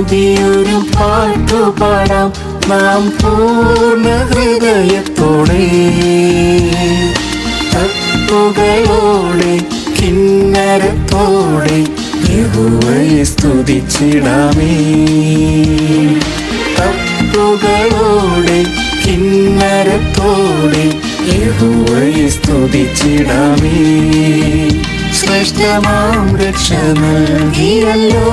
പുതിയൊരു പാട്ടു പാടാം നാം പൂർണ ഹൃദയത്തോടെ തത്തുകയോടെ കിന്നരത്തോടെ യഹുവയെ സ്തുതിച്ചിടാമേ. തത്തുകയോടെ കിന്നരത്തോടെ യഹുവയെ സ്തുതിച്ചിടാമേ. ശ്രേഷ്ഠമാം രക്ഷ നൽകിയല്ലോ.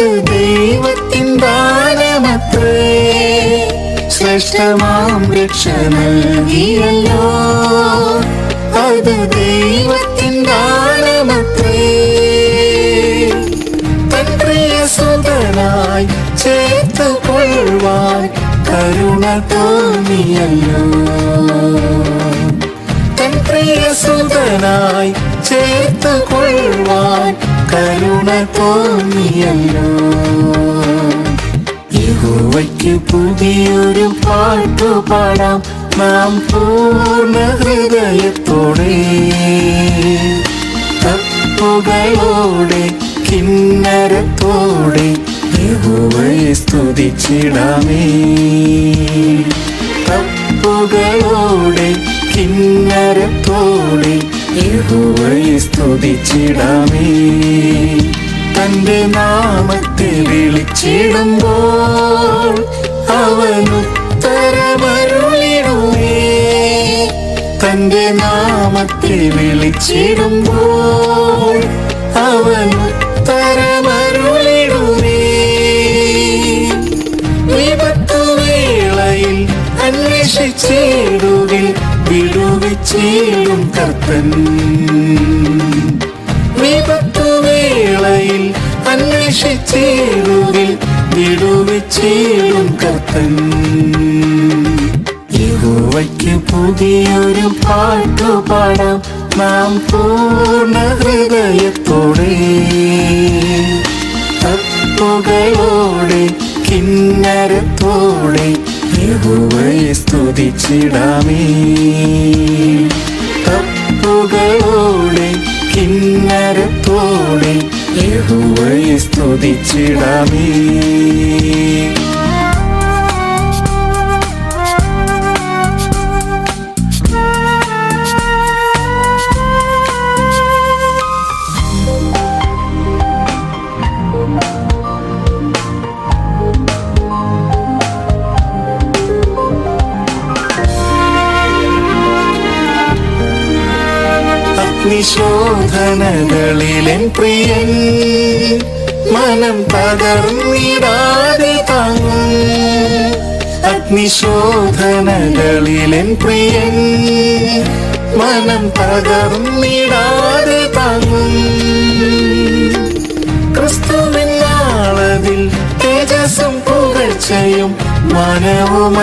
അത് ദൈവത്തിൻ ശ്രേഷ്ഠമാം രക്ഷ നൽകിയല്ലോ. അത് ദൈവത്തിൻ ദാനമത്രേ. തൻ പ്രിയ സുതനായി ചേർത്ത് കൊള്ളുവാൻ കരുണ തോന്നിയല്ലോ. സുതനായി ചേർത്ത് കൊള്ളുവാൻ കരുണ തോന്നിയല്ലോ. യഹോവയ്ക്ക് പുതിയൊരു പാട്ടു പാടാം. നാം പൂർണ ഹൃദയത്തോടെ. തപ്പുകളോടെ കിന്നരത്തോടെ യഹോവയെ സ്തുതിച്ചിടാമേ. തപ്പുകളോടെ കിന്നരത്തോടെ യഹോവയെ സ്തുതിച്ചിടാമേ. തന്റെ നാമത്തെ വിളിച്ചിടുമ്പോൾ അവനുത്തരമരുളിടുമേ തന്റെ നാമത്തെ വിളിച്ചിടുമ്പോൾ വിടുവിച്ചിടും കർത്തൻ വിപത്തുവേളയിൽ അന്വേഷിച്ചേടുവിൽ വിടുവിച്ചിടും കർത്തൻ യഹോവയ്ക്ക് പുതിയൊരു പാട്ടു പാടാം നാം പൂർണ ഹൃദയത്തോടെ. തത്വകളോടെ കിന്നരത്തോടെ യഹോവയെ സ്തുതിച്ചിടാമേ. യഹോവയെ സ്തുതിച്ചിടാമേ. അഗ്നിശോധനകളിലെൻ പ്രിയൻ മനം തകർന്നിടാതെ താങ്ങും. അഗ്നിശോധനകളിലെൻ പ്രിയൻ മനം തകർന്നിടാതെ താങ്ങും. ക്രിസ്തുവിനാളതിൽ തേജസ്സും പുകഴ്ചയും മനവും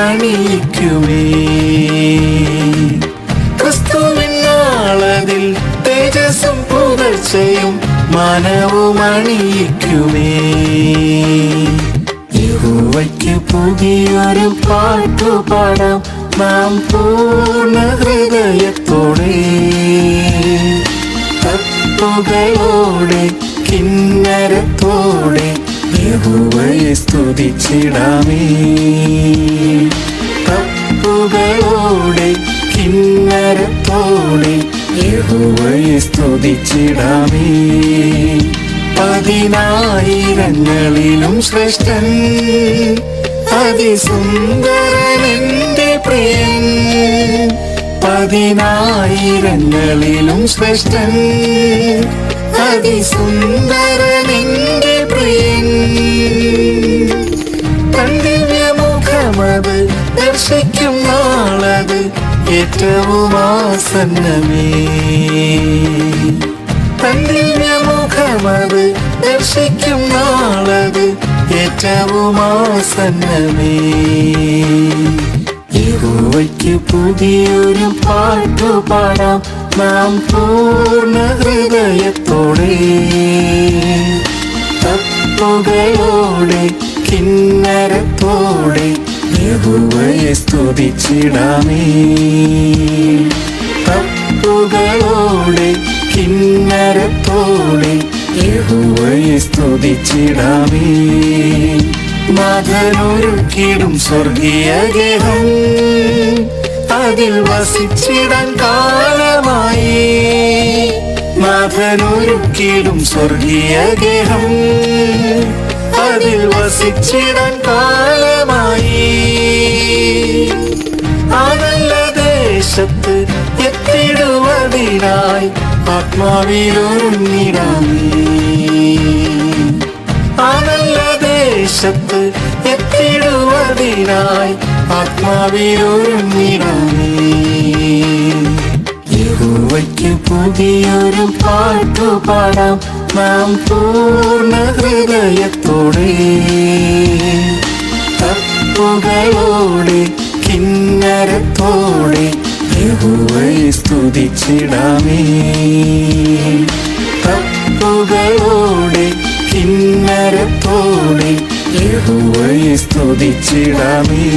പുകഴ്ചയും മനവും അണിയിക്കുമേ. യഹോവയ്ക്ക് പുതിയൊരു പാട്ടുപാടാം നാം പൂർണ ഹൃദയത്തോടെ. തത്വകളോടെ കിന്നരത്തോടെ യഹോവയെ സ്തുതിച്ചിടാമേ. തപ്പുകളോടെ കിന്നരത്തോടെ യഹോവയെ സ്തുതിച്ചിടാമേ? പതിനായിരങ്ങളിലും ശ്രേഷ്ഠൻ അതിസുന്ദരൻ എന്റെ പ്രിയൻ. പതിനായിരങ്ങളിലും ശ്രേഷ്ഠൻ അതിസുന്ദരൻ എന്റെ പ്രിയൻ. ഏറ്റവും ദർശിക്കും നാളത് ഏറ്റവും ആസന്നമേ യഹോവയ്ക്ക് പുതിയൊരു പാട്ടു പാടാം നാം പൂർണ ഹൃദയത്തോടെ. തപ്പുകളോടെ കിന്നരത്തോടെ യഹോവയെ സ്തുതിച്ചിടാമേ. തപ്പുകളോടെ കിന്നരത്തോടെ യഹുവയെ സ്തുതിച്ചിടാമേ. മകനൊരുക്കിടും സ്വർഗീയ ഗേഹം. അതിൽ വസിച്ചിടാൻ കാലമായി. നാഥനൊരുക്കിടും സ്വർഗീയ ഗേഹം. അതിൽ വസിച്ചിടൻ കാലമായി. അതല്ല ദേശത്ത് എത്തിടുവതിനായി ആത്മാവിലൊരുങ്ങിടാമേ. അതല്ല ദേശത്ത് എത്തിടുവതിനായി ആത്മാവിലൊരുങ്ങിടാമേ. പുതിയൊരു പാട്ടു പാടാം നാം പൂർണ ഹൃദയത്തോടെ തപ്പുകളോടെ കിന്നരത്തോടെ യഹുവൈ സ്തുതിച്ചിടാമേ. തപ്പുകളോടെ കിന്നരത്തോടെ യഹുവൈ സ്തുതിച്ചിടാമേ.